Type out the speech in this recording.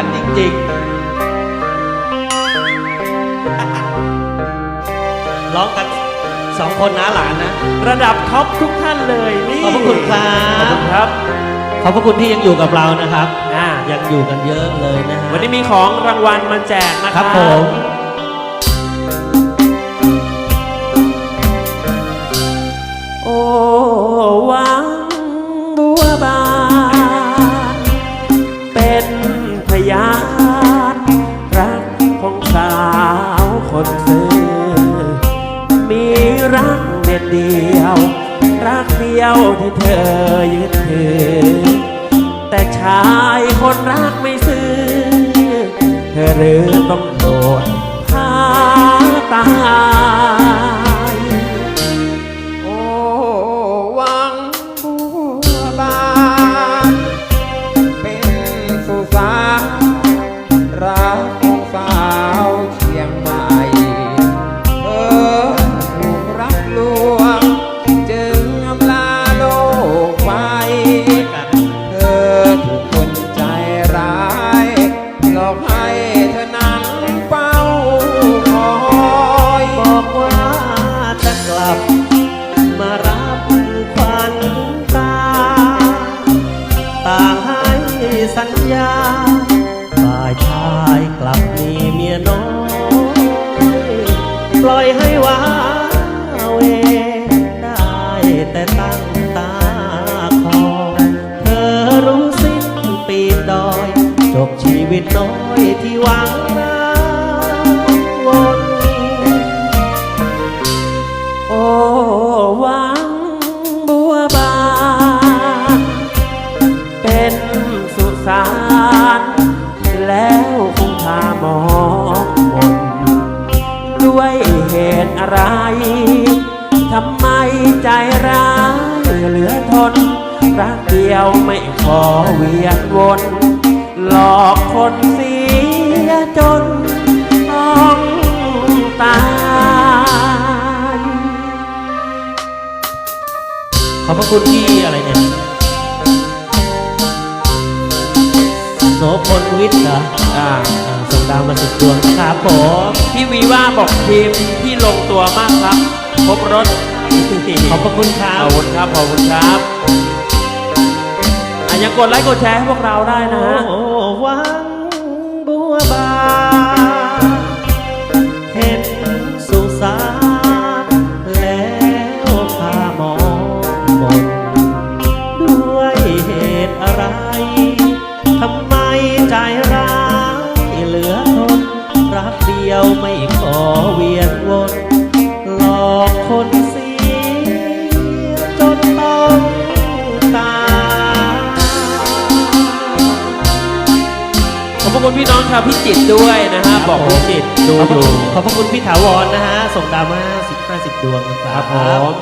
านจริงๆ ร้องกันสองคนนะหลานนะ ระดับท็อปทุกท่านเลยนี่ขอบพระคุณครับครับ ขอบพระคุณที่ยังอยู่กับเรานะครับ อ่า ยังอยู่กันเยอะเลยนะฮะวันนี้มีของรางวัลมาแจกนะครับผม รักเดียวที่เธอยึดถือ แต่ชายคนรักไม่ซื้อ เธอหรือต้องโดน กลับมีเมียน้อย ปล่อยให้ว้าเวได้แต่ตั้งตาคอยเธอรู้สิ้นปีนดอย จบชีวิตน้อยที่หวังมาวนโอ้วังบัวบาน เป็นสุสานแล้ว คงพามองมนด้วยเหตุอะไร ทำไมใจร้ายเหลือทน รักเดียวไม่ขอเวียนวนหลอกคนเสียจนต้องตายขอบพระคุณที่อะไรเนี่ย สพลวิทย์เหรออ่าอ่าส่งดาวมาสิบดวงนะครับผมพี่วีว่าบอกทีมที่ลงตัวมากครับครบรถขอบพระคุณครัขบอบคุณครับขอบคุณครับอะยังกดไลค์กดแชร์ให้พวกเราได้นะฮะ โอ้วัง ไม่ขอเวียนวนหลอกคนเสียจนต้องตายขอบพระคุณพี่น้องชาวพิจิตรด้วยนะฮะบอกพิจิตรดูขอบพอระยู่คุณขอบพระคุณพี่ถาวรนะฮะ ส่งดาวมาสิบห้าสิบดวงนะครับผม